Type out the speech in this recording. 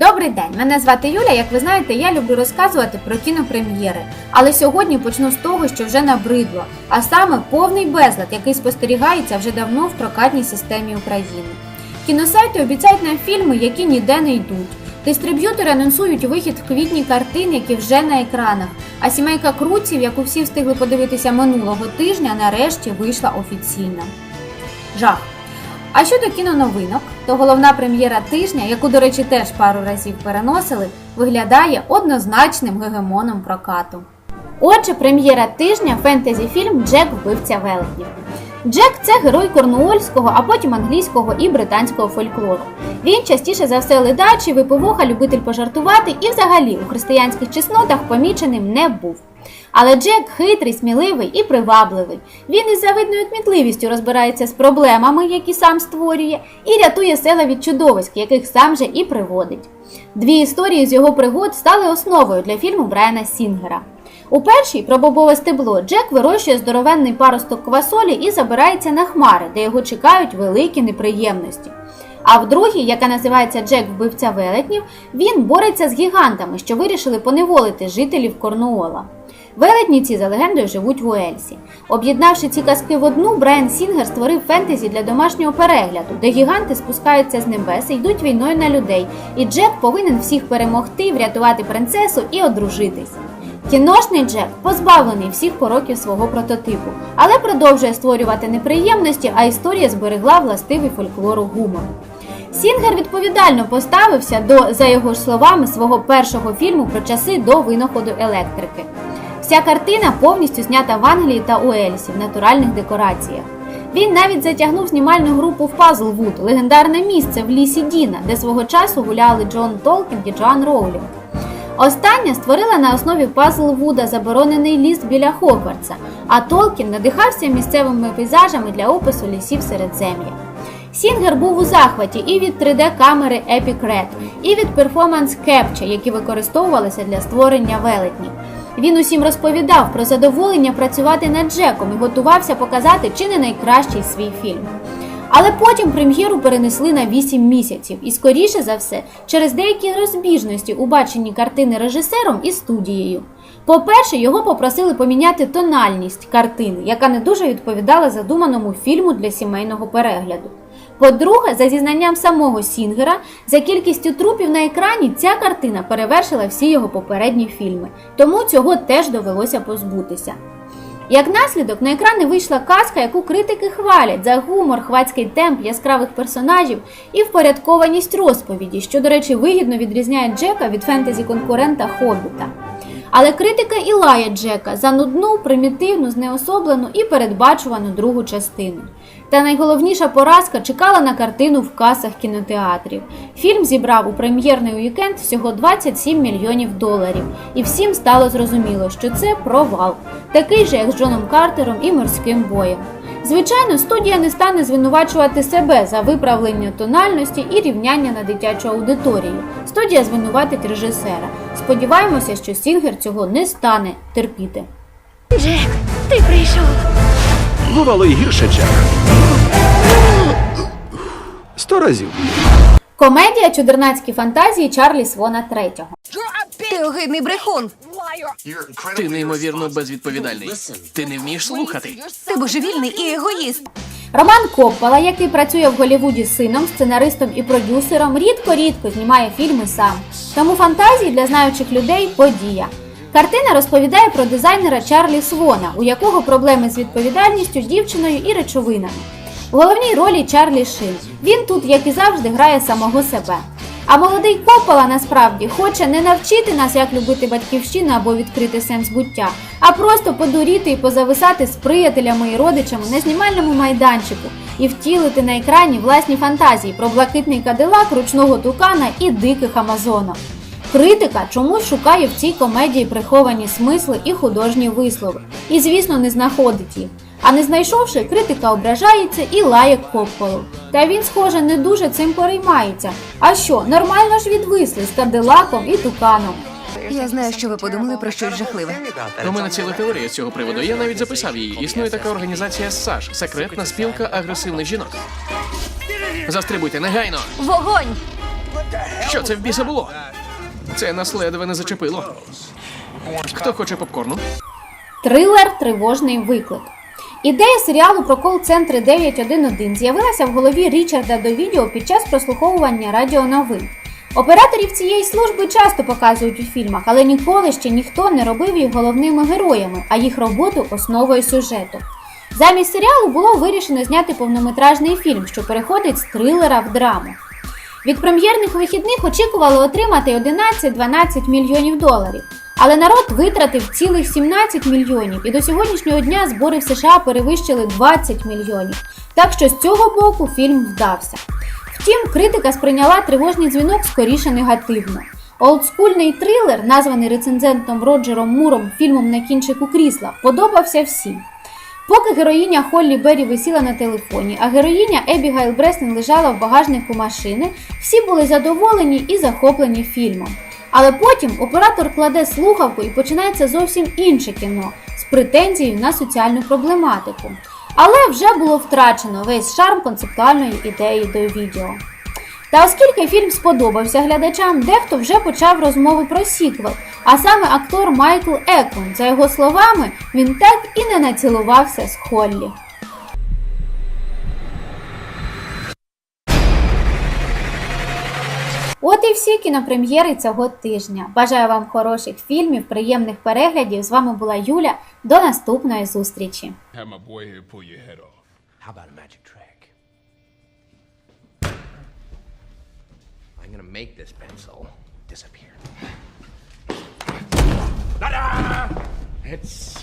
Добрий день, мене звати Юля. Як ви знаєте, я люблю розказувати про кінопрем'єри. Але сьогодні почну з того, що вже набридло, а саме повний безлад, який спостерігається вже давно в прокатній системі України. Кіносайти обіцяють нам фільми, які ніде не йдуть. Дистриб'ютори анонсують вихід в квітні картин, які вже на екранах. А сімейка Круців, яку всі встигли подивитися минулого тижня, нарешті вийшла офіційно. Жах. А щодо кіноновинок, то головна прем'єра тижня, яку, до речі, теж пару разів переносили, виглядає однозначним гегемоном прокату. Отже, прем'єра тижня фентезі-фільм Джек вбивця велетнів. Джек це герой корнуольського, а потім англійського і британського фольклору. Він частіше за все ледачий, випивоха, любитель пожартувати і взагалі у християнських чеснотах поміченим не був. Але Джек хитрий, сміливий і привабливий. Він із завидною кмітливістю розбирається з проблемами, які сам створює, і рятує села від чудовиськ, яких сам же і приводить. Дві історії з його пригод стали основою для фільму Брайана Сінгера. У першій про бобове стебло Джек вирощує здоровенний паросток квасолі і забирається на хмари, де його чекають великі неприємності. А в другій, яка називається Джек вбивця велетнів, він бореться з гігантами, що вирішили поневолити жителів Корнуола. Велетні ці за легендою живуть в Уельсі. Об'єднавши ці казки в одну, Брайан Сінгер створив фентезі для домашнього перегляду, де гіганти спускаються з небес і йдуть війною на людей, і Джек повинен всіх перемогти, врятувати принцесу і одружитись. Кіношний Джек позбавлений всіх пороків свого прототипу, але продовжує створювати неприємності, а історія зберегла властивий фольклору гумор. Сінгер відповідально поставився до, за його ж словами, свого першого фільму про часи до винаходу електрики. Вся картина повністю знята в Англії та Уельсі в натуральних декораціях. Він навіть затягнув знімальну групу в Пазлвуд, легендарне місце в лісі Діна, де свого часу гуляли Джон Толкінг і Джоан Роулінг. Остання створила на основі Пазлвуда заборонений ліс біля Хогвартса, а Толкін надихався місцевими пейзажами для опису лісів Середзем'я. Сінгер був у захваті і від 3D-камери Epic Red, і від Performance Capture, які використовувалися для створення велетнів. Він усім розповідав про задоволення працювати над Джеком і готувався показати чи не найкращий свій фільм. Але потім прем'єру перенесли на 8 місяців, і скоріше за все, через деякі розбіжності у баченні картини режисером і студією. По-перше, його попросили поміняти тональність картини, яка не дуже відповідала задуманому фільму для сімейного перегляду. По-друге, за зізнанням самого Сінгера, за кількістю трупів на екрані ця картина перевершила всі його попередні фільми, тому цього теж довелося позбутися. Як наслідок, на екрани вийшла казка, яку критики хвалять за гумор, хвацький темп, яскравих персонажів і впорядкованість розповіді, що, до речі, вигідно відрізняє Джека від фентезі конкурента Хобіта. Але критика і лає Джека за нудну, примітивну, знеособлену і передбачувану другу частину. Та найголовніша поразка чекала на картину в касах кінотеатрів. Фільм зібрав у прем'єрний уікенд всього 27 мільйонів доларів, і всім стало зрозуміло, що це провал, такий же, як з Джоном Картером і морським боєм. Звичайно, студія не стане звинувачувати себе за виправлення тональності і рівняння на дитячу аудиторію. Студія звинуватить режисера. Сподіваємося, що Сінгер цього не стане терпіти. Джек, ти прийшов. Бувало і гірше, Джек. Сто разів. Комедія Чудернацькі фантазії Чарлі Свона третього. Ти огидний брехун. Ти неймовірно безвідповідальний. Ти не вмієш слухати. Ти божевільний і егоїст. Роман Коппола, який працює в Голлівуді з сином, сценаристом і продюсером, рідко-рідко знімає фільми сам. Тому фантазії для знаючих людей подія. Картина розповідає про дизайнера Чарлі Свона, у якого проблеми з відповідальністю, дівчиною і речовинами. В головній ролі Чарлі Шин. Він тут, як і завжди, грає самого себе. А молодий копола насправді хоче не навчити нас, як любити батьківщину або відкрити сенс буття, а просто подуріти і позависати з приятелями і родичами на знімальному майданчику і втілити на екрані власні фантазії про блакитний кадилак, ручного тукана і диких амазонок. Критика чомусь шукає в цій комедії приховані смисли і художні вислови, і, звісно, не знаходить їх. А не знайшовши, критика ображається і лає Копполу. Та він, схоже, не дуже цим переймається. А що, нормально ж відвисли з кадилаком і туканом. Я знаю, що ви подумали про щось жахливе. У мене ціла теорія з цього приводу. Я навіть записав її. Існує така організація САЖ секретна спілка агресивних жінок. Застрибуйте негайно. Вогонь! Що це в біса було? Це нас ледве не зачепило. Хто хоче попкорну? Трилер Тривожний виклик. Ідея серіалу про кол-центри 911 з'явилася в голові Річарда Довідіо під час прослуховування радіоновин. Операторів цієї служби часто показують у фільмах, але ніколи ще ніхто не робив їх головними героями, а їх роботу основою сюжету. Замість серіалу було вирішено зняти повнометражний фільм, що переходить з трилера в драму. Від прем'єрних вихідних очікували отримати 11-12 мільйонів доларів. Але народ витратив цілих 17 мільйонів, і до сьогоднішнього дня збори в США перевищили 20 мільйонів. Так що з цього боку фільм вдався. Втім, критика сприйняла тривожний дзвінок скоріше негативно. Олдскульний трилер, названий рецензентом Роджером Муром фільмом на кінчику крісла, подобався всім. Поки героїня Холлі Беррі висіла на телефоні, а героїня Ебігайл Бреслін лежала в багажнику машини, всі були задоволені і захоплені фільмом. Але потім оператор кладе слухавку і починається зовсім інше кіно з претензією на соціальну проблематику. Але вже було втрачено весь шарм концептуальної ідеї до відео. Та оскільки фільм сподобався глядачам, дехто вже почав розмови про сіквел, а саме актор Майкл Еклund. За його словами, він так і не націлувався з Холлі. От і всі кінопрем'єри цього тижня. Бажаю вам хороших фільмів, приємних переглядів. З вами була Юля. До наступної зустрічі. Gonna make this pencil disappear. It's